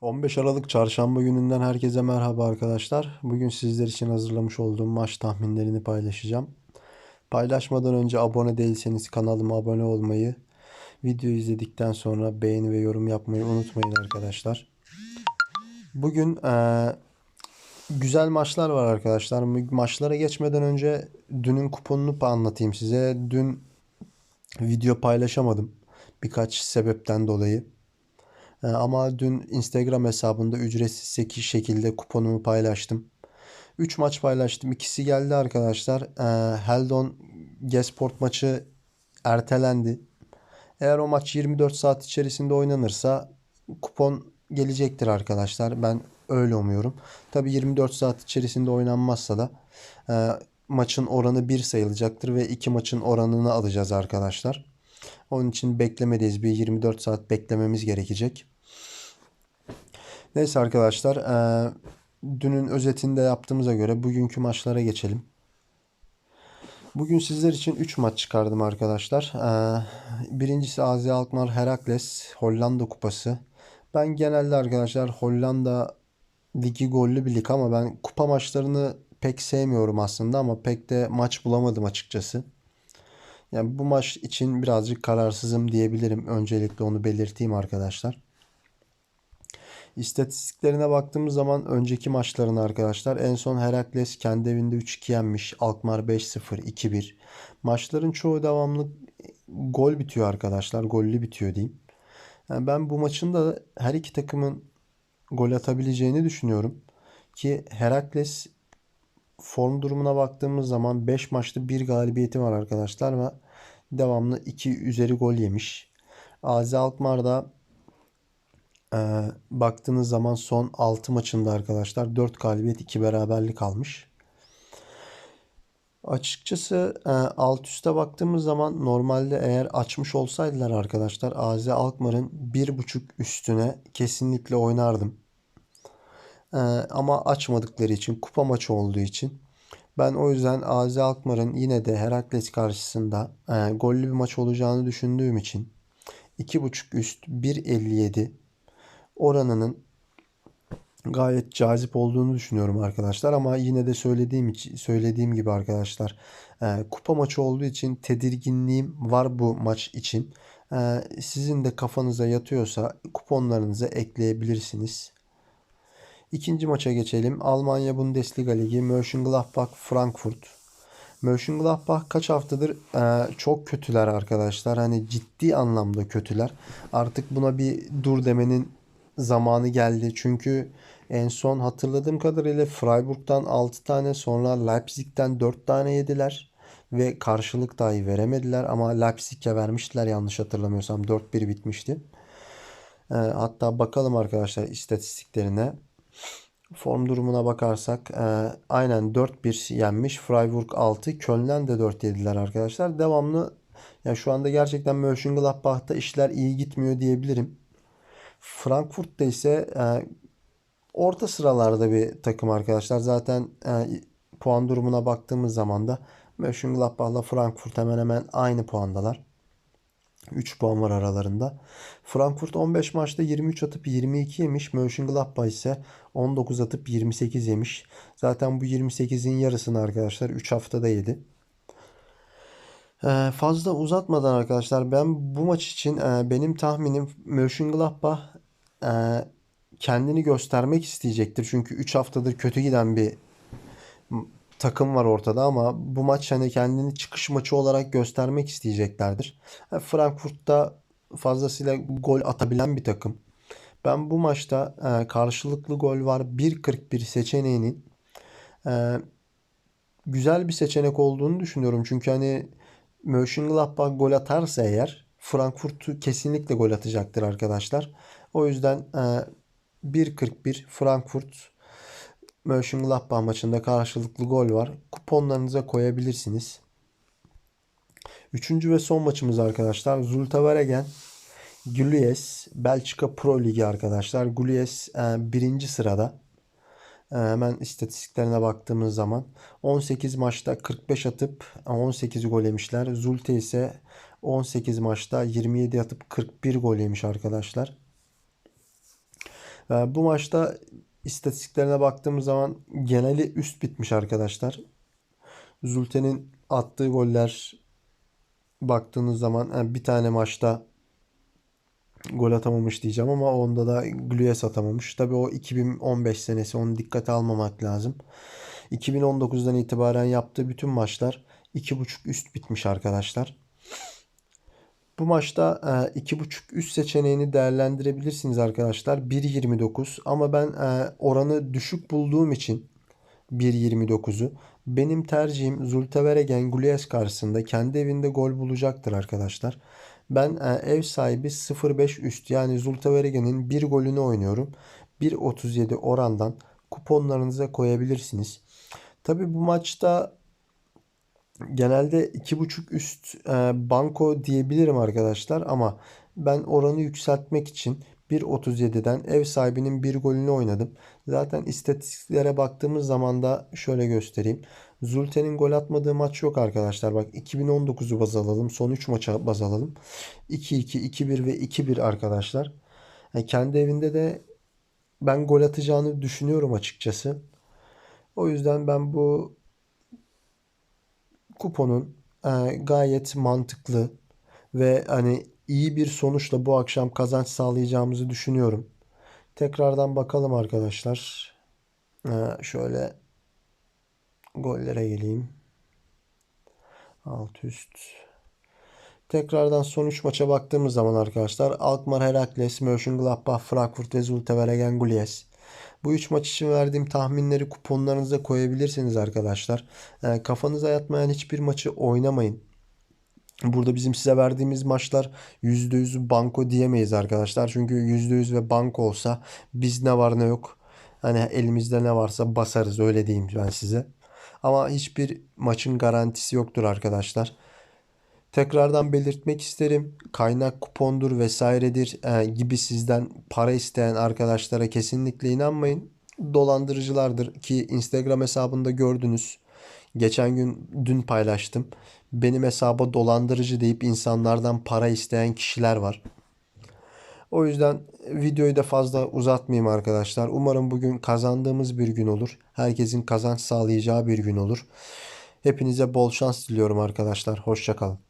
15 Aralık Çarşamba gününden herkese merhaba arkadaşlar. Bugün sizler için hazırlamış olduğum maç tahminlerini paylaşacağım. Paylaşmadan önce abone değilseniz kanalıma abone olmayı, videoyu izledikten sonra beğeni ve yorum yapmayı unutmayın arkadaşlar. Bugün eee, güzel maçlar var arkadaşlar. Maçlara geçmeden önce dünün kuponunu anlatayım size. Dün video paylaşamadım birkaç sebepten dolayı. Ee, Ama dün Instagram hesabında ücretsiz şekilde kuponumu paylaştım. 3 maç paylaştım. İkisi geldi arkadaşlar. Ee, Heldon Gesport maçı ertelendi. Eğer o maç 24 saat içerisinde oynanırsa kupon gelecektir arkadaşlar. Ben öyle umuyorum. Tabii 24 saat içerisinde oynanmazsa da e, maçın oranı 1 sayılacaktır ve iki maçın oranını alacağız arkadaşlar. Onun için beklemedeyiz. Bir 24 saat beklememiz gerekecek. Neyse arkadaşlar, eee, dünün özetinde yaptığımıza göre bugünkü maçlara geçelim. Bugün sizler için 3 maç çıkardım arkadaşlar. Eee, birincisi AZ Alkmaar Herakles Hollanda Kupası. Ben genelde arkadaşlar Hollanda ligi gollü bir lig ama ben kupa maçlarını pek sevmiyorum aslında ama pek de maç bulamadım açıkçası. Yani bu maç için birazcık kararsızım diyebilirim. Öncelikle onu belirteyim arkadaşlar. İstatistiklerine baktığımız zaman önceki maçların arkadaşlar en son Herakles kendi evinde 3-2 yenmiş. Alkmaar 5-0, 2-1. Maçların çoğu devamlı gol bitiyor arkadaşlar. Gollü bitiyor diyeyim. Yani ben bu maçın da her iki takımın gol atabileceğini düşünüyorum. Ki Herakles form durumuna baktığımız zaman 5 maçta 1 galibiyeti var arkadaşlar ve devamlı 2 üzeri gol yemiş. AZ Alkmaar da ee, baktığınız zaman son 6 maçında arkadaşlar 4 galibiyet 2 beraberlik almış. Açıkçası e, alt üste baktığımız zaman normalde eğer açmış olsaydılar arkadaşlar AZ Alkmaar'ın 1.5 üstüne kesinlikle oynardım. E, ama açmadıkları için kupa maçı olduğu için ben o yüzden AZ Alkmaar'ın yine de Herakles karşısında e, gollü bir maç olacağını düşündüğüm için 2.5 üst 1.57 oranının gayet cazip olduğunu düşünüyorum arkadaşlar ama yine de söylediğim söylediğim gibi arkadaşlar e, kupa maçı olduğu için tedirginliğim var bu maç için. E, sizin de kafanıza yatıyorsa kuponlarınıza ekleyebilirsiniz. İkinci maça geçelim. Almanya Bundesliga Ligi Mönchengladbach Frankfurt. Mönchengladbach kaç haftadır e, çok kötüler arkadaşlar. Hani ciddi anlamda kötüler. Artık buna bir dur demenin zamanı geldi. Çünkü en son hatırladığım kadarıyla Freiburg'dan 6 tane sonra Leipzig'ten 4 tane yediler. Ve karşılık dahi veremediler ama Leipzig'e vermiştiler yanlış hatırlamıyorsam 4-1 bitmişti. E, hatta bakalım arkadaşlar istatistiklerine. Form durumuna bakarsak e, aynen 4-1 yenmiş. Freiburg 6. Köln'den de 4 yediler arkadaşlar. Devamlı yani şu anda gerçekten Mönchengladbach'ta işler iyi gitmiyor diyebilirim. Frankfurt'ta ise e, orta sıralarda bir takım arkadaşlar. Zaten e, puan durumuna baktığımız zaman da Mönchengladbach'la Frankfurt hemen hemen aynı puandalar. 3 puan var aralarında. Frankfurt 15 maçta 23 atıp 22 yemiş. Mönchengladbach ise 19 atıp 28 yemiş. Zaten bu 28'in yarısını arkadaşlar 3 haftada yedi. Ee, fazla uzatmadan arkadaşlar ben bu maç için e, benim tahminim Mönchengladbach e, kendini göstermek isteyecektir. Çünkü 3 haftadır kötü giden bir takım var ortada ama bu maç hani kendini çıkış maçı olarak göstermek isteyeceklerdir. E, Frankfurt'ta fazlasıyla gol atabilen bir takım. Ben bu maçta e, karşılıklı gol var 1.41 seçeneğinin e, güzel bir seçenek olduğunu düşünüyorum. Çünkü hani Mönchengladbach gol atarsa eğer Frankfurt kesinlikle gol atacaktır arkadaşlar. O yüzden e, 1.41 Frankfurt Mönchengladbach maçında karşılıklı gol var. Kuponlarınıza koyabilirsiniz. Üçüncü ve son maçımız arkadaşlar. Zulte Waregem Gulies Belçika Pro Ligi arkadaşlar. Gulies e, birinci sırada. E, hemen istatistiklerine baktığımız zaman 18 maçta 45 atıp 18 gol yemişler. Zulte ise 18 maçta 27 atıp 41 gol yemiş arkadaşlar. Ee, bu maçta istatistiklerine baktığımız zaman geneli üst bitmiş arkadaşlar. Zulte'nin attığı goller baktığınız zaman yani bir tane maçta gol atamamış diyeceğim ama onda da Gluyas atamamış. Tabii o 2015 senesi onu dikkate almamak lazım. 2019'dan itibaren yaptığı bütün maçlar 2.5 üst bitmiş arkadaşlar. Bu maçta e, 2.5 üst seçeneğini değerlendirebilirsiniz arkadaşlar. 1.29 ama ben e, oranı düşük bulduğum için 1.29'u benim tercihim Zulteveregen Gullies karşısında kendi evinde gol bulacaktır arkadaşlar. Ben e, ev sahibi 0.5 üst yani Zulteveregen'in bir golünü oynuyorum. 1.37 orandan kuponlarınıza koyabilirsiniz. Tabi bu maçta genelde 2.5 üst e, banko diyebilirim arkadaşlar ama ben oranı yükseltmek için 1.37'den ev sahibinin bir golünü oynadım. Zaten istatistiklere baktığımız zaman da şöyle göstereyim. Zulte'nin gol atmadığı maç yok arkadaşlar. Bak 2019'u baz alalım. Son 3 maça baz alalım. 2-2, 2-1 ve 2-1 arkadaşlar. Yani kendi evinde de ben gol atacağını düşünüyorum açıkçası. O yüzden ben bu kuponun e, gayet mantıklı ve hani iyi bir sonuçla bu akşam kazanç sağlayacağımızı düşünüyorum. Tekrardan bakalım arkadaşlar. E, şöyle gollere geleyim. Alt üst. Tekrardan son 3 maça baktığımız zaman arkadaşlar Alkmaar, Herakles, Mönchengladbach, Frankfurt ve Zulteveregen Gullies. Bu 3 maç için verdiğim tahminleri kuponlarınıza koyabilirsiniz arkadaşlar. E, kafanıza yatmayan hiçbir maçı oynamayın. Burada bizim size verdiğimiz maçlar %100 banko diyemeyiz arkadaşlar. Çünkü %100 ve banko olsa biz ne var ne yok. Hani elimizde ne varsa basarız öyle diyeyim ben size. Ama hiçbir maçın garantisi yoktur arkadaşlar. Tekrardan belirtmek isterim. Kaynak kupondur vesairedir e, gibi sizden para isteyen arkadaşlara kesinlikle inanmayın. Dolandırıcılardır ki Instagram hesabında gördünüz. Geçen gün dün paylaştım. Benim hesaba dolandırıcı deyip insanlardan para isteyen kişiler var. O yüzden videoyu da fazla uzatmayayım arkadaşlar. Umarım bugün kazandığımız bir gün olur. Herkesin kazanç sağlayacağı bir gün olur. Hepinize bol şans diliyorum arkadaşlar. Hoşçakalın.